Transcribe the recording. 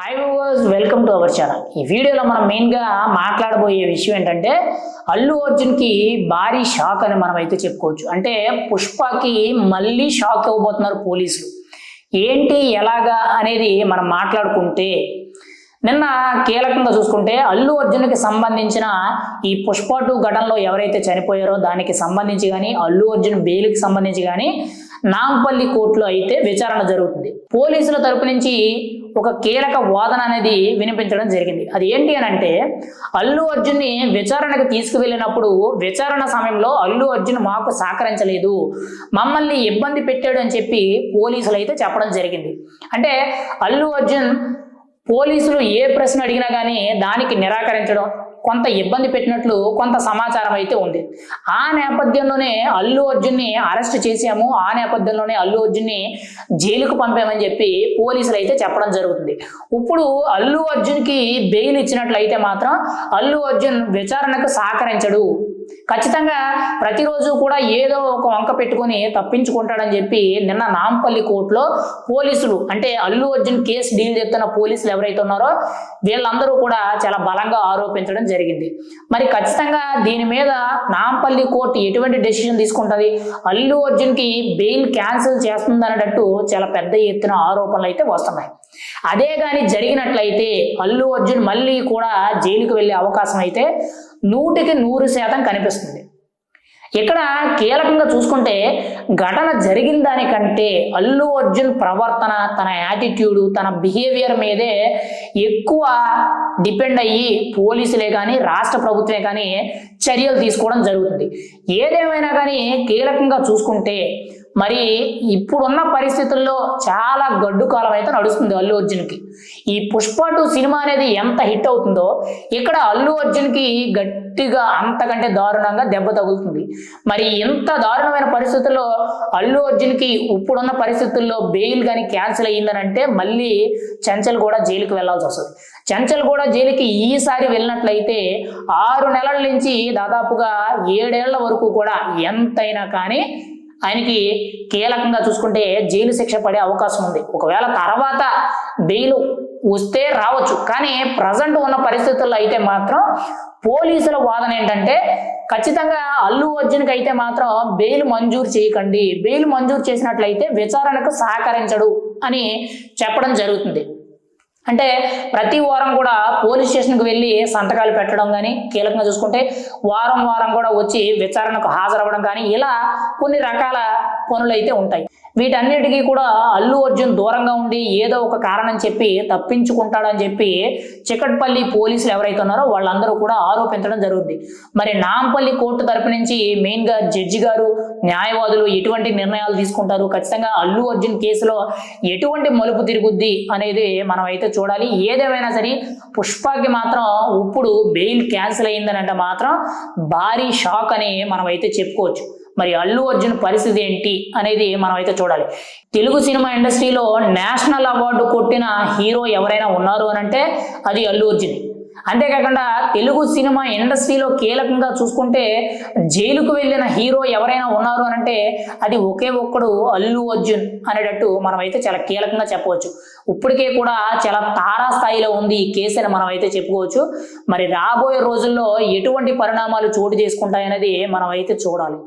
Hi viewers welcome to our channel ఈ వీడియోలో మనం మెయిన్గా మాట్లాడబోయే విషయం ఏంటంటే అల్లు అర్జున్కి భారీ షాక్ అని మనం అయితే చెప్పుకోవచ్చు. అంటే పుష్పకి మళ్ళీ షాక్ అవ్వబోతున్నారు పోలీసులు. ఏంటి ఎలాగా అనేది మనం మాట్లాడుకుంటే నిన్న కీలకంగా చూసుకుంటే అల్లు అర్జున్కి సంబంధించిన ఈ పుష్ప టూ ఘటనలో ఎవరైతే చనిపోయారో దానికి సంబంధించి కానీ అల్లు అర్జున్ బెయిల్కి సంబంధించి కానీ నాంపల్లి కోర్టులో అయితే విచారణ జరుగుతుంది. పోలీసుల తరపు నుంచి ఒక కీలక వాదన అనేది వినిపించడం జరిగింది. అది ఏంటి అని అంటే అల్లు అర్జున్ని విచారణకు తీసుకువెళ్ళినప్పుడు విచారణ సమయంలో అల్లు అర్జున్ మాకు సహకరించలేదు మమ్మల్ని ఇబ్బంది పెట్టాడు అని చెప్పి పోలీసులు అయితే చెప్పడం జరిగింది. అంటే అల్లు అర్జున్ పోలీసులు ఏ ప్రశ్న అడిగినా కానీ దానికి నిరాకరించడం కొంత ఇబ్బంది పెట్టినట్లు కొంత సమాచారం అయితే ఉంది. ఆ నేపథ్యంలోనే అల్లు అర్జున్ని అరెస్ట్ చేశాము. ఆ నేపథ్యంలోనే అల్లు అర్జున్ని జైలుకు పంపామని చెప్పి పోలీసులు అయితే చెప్పడం జరుగుతుంది. ఇప్పుడు అల్లు అర్జున్కి బెయిల్ ఇచ్చినట్లయితే మాత్రం అల్లు అర్జున్ విచారణకు సహకరించడు. ఖచ్చితంగా ప్రతిరోజు కూడా ఏదో ఒక వంక పెట్టుకొని తప్పించుకుంటాడని చెప్పి నిన్న నాంపల్లి కోర్టులో పోలీసులు అంటే అల్లు అర్జున్ కేసు డీల్ చేస్తున్న పోలీసులు ఎవరైతే ఉన్నారో వీళ్ళందరూ కూడా చాలా బలంగా ఆరోపించడం జరిగింది. మరి ఖచ్చితంగా దీని మీద నాంపల్లి కోర్టు ఎటువంటి డెసిషన్ తీసుకుంటుంది? అల్లు అర్జున్కి బెయిల్ క్యాన్సిల్ చేస్తుంది అనేటట్టు చాలా పెద్ద ఎత్తున ఆరోపణలు అయితే వస్తున్నాయి. అదే కానీ జరిగినట్లయితే అల్లు అర్జున్ మళ్ళీ కూడా జైలుకు వెళ్ళే అవకాశం అయితే నూటికి నూరు శాతం కనిపిస్తుంది. ఇక్కడ కీలకంగా చూసుకుంటే ఘటన జరిగిన దానికంటే అల్లు అర్జున్ ప్రవర్తన తన యాటిట్యూడ్ తన బిహేవియర్ మీదే ఎక్కువ డిపెండ్ అయ్యి పోలీసులే కానీ రాష్ట్ర ప్రభుత్వమే కానీ చర్యలు తీసుకోవడం జరుగుతుంది. ఏదేమైనా కానీ కీలకంగా చూసుకుంటే మరి ఇప్పుడున్న పరిస్థితుల్లో చాలా గడ్డు కాలం అయితే నడుస్తుంది అల్లు అర్జున్కి. ఈ పుష్ప టూ సినిమా అనేది ఎంత హిట్ అవుతుందో ఇక్కడ అల్లు అర్జున్కి గట్టిగా అంతకంటే దారుణంగా దెబ్బ తగులుతుంది. మరి ఇంత దారుణమైన పరిస్థితుల్లో అల్లు అర్జున్కి ఇప్పుడున్న పరిస్థితుల్లో బెయిల్ కానీ క్యాన్సిల్ అయ్యిందనంటే మళ్ళీ చంచల్ కూడా జైలుకి వెళ్ళాల్సి వస్తుంది. చంచల్ కూడా జైలుకి ఈసారి వెళ్ళినట్లయితే ఆరు నెలల నుంచి దాదాపుగా ఏడేళ్ళ వరకు కూడా ఎంతైనా కానీ ఆయనకి కీలకంగా చూసుకుంటే జైలు శిక్ష పడే అవకాశం ఉంది. ఒకవేళ తర్వాత బెయిల్ వస్తే రావచ్చు. కానీ ప్రజెంట్ ఉన్న పరిస్థితుల్లో అయితే మాత్రం పోలీసుల వాదన ఏంటంటే ఖచ్చితంగా అల్లు అర్జున్కి అయితే మాత్రం బెయిల్ మంజూరు చేయకండి. బెయిల్ మంజూరు చేసినట్లయితే విచారణకు సహకరించడు అని చెప్పడం జరుగుతుంది. అంటే ప్రతి వారం కూడా పోలీస్ స్టేషన్కి వెళ్ళి సంతకాలు పెట్టడం కానీ కీలకంగా చూసుకుంటే వారం వారం కూడా వచ్చి విచారణకు హాజరవ్వడం కానీ ఇలా కొన్ని రకాల పనులు అయితే ఉంటాయి. వీటన్నిటికీ కూడా అల్లు అర్జున్ దూరంగా ఉండి ఏదో ఒక కారణం చెప్పి తప్పించుకుంటాడని చెప్పి చికట్పల్లి పోలీసులు ఎవరైతే ఉన్నారో వాళ్ళందరూ కూడా ఆరోపించడం జరుగుతుంది మరి నాంపల్లి కోర్టు తరపు నుంచి మెయిన్గా జడ్జి గారు న్యాయవాదులు ఎటువంటి నిర్ణయాలు తీసుకుంటారు? ఖచ్చితంగా అల్లు అర్జున్ కేసులో ఎటువంటి మలుపు తిరుగుద్ది అనేది మనం అయితే చూడాలి. ఏదేమైనా సరే పుష్పకి మాత్రం ఇప్పుడు బెయిల్ క్యాన్సిల్ అయిందనంటే మాత్రం భారీ షాక్ అని మనం అయితే చెప్పుకోవచ్చు. మరి అల్లు అర్జున్ పరిస్థితి ఏంటి అనేది మనం అయితే చూడాలి. తెలుగు సినిమా ఇండస్ట్రీలో నేషనల్ అవార్డు కొట్టిన హీరో ఎవరైనా ఉన్నారు అని అంటే అది అల్లు అర్జున్. అంతేకాకుండా తెలుగు సినిమా ఇండస్ట్రీలో కీలకంగా చూసుకుంటే జైలుకు వెళ్ళిన హీరో ఎవరైనా ఉన్నారు అని అంటే అది ఒకే ఒక్కడు అల్లు అర్జున్ అనేటట్టు మనం అయితే చాలా కీలకంగా చెప్పవచ్చు. ఇప్పటికే కూడా చాలా తారా స్థాయిలో ఉంది ఈ కేసు అని మనం అయితే చెప్పుకోవచ్చు. మరి రాబోయే రోజుల్లో ఎటువంటి పరిణామాలు చోటు చేసుకుంటాయనేది మనం అయితే చూడాలి.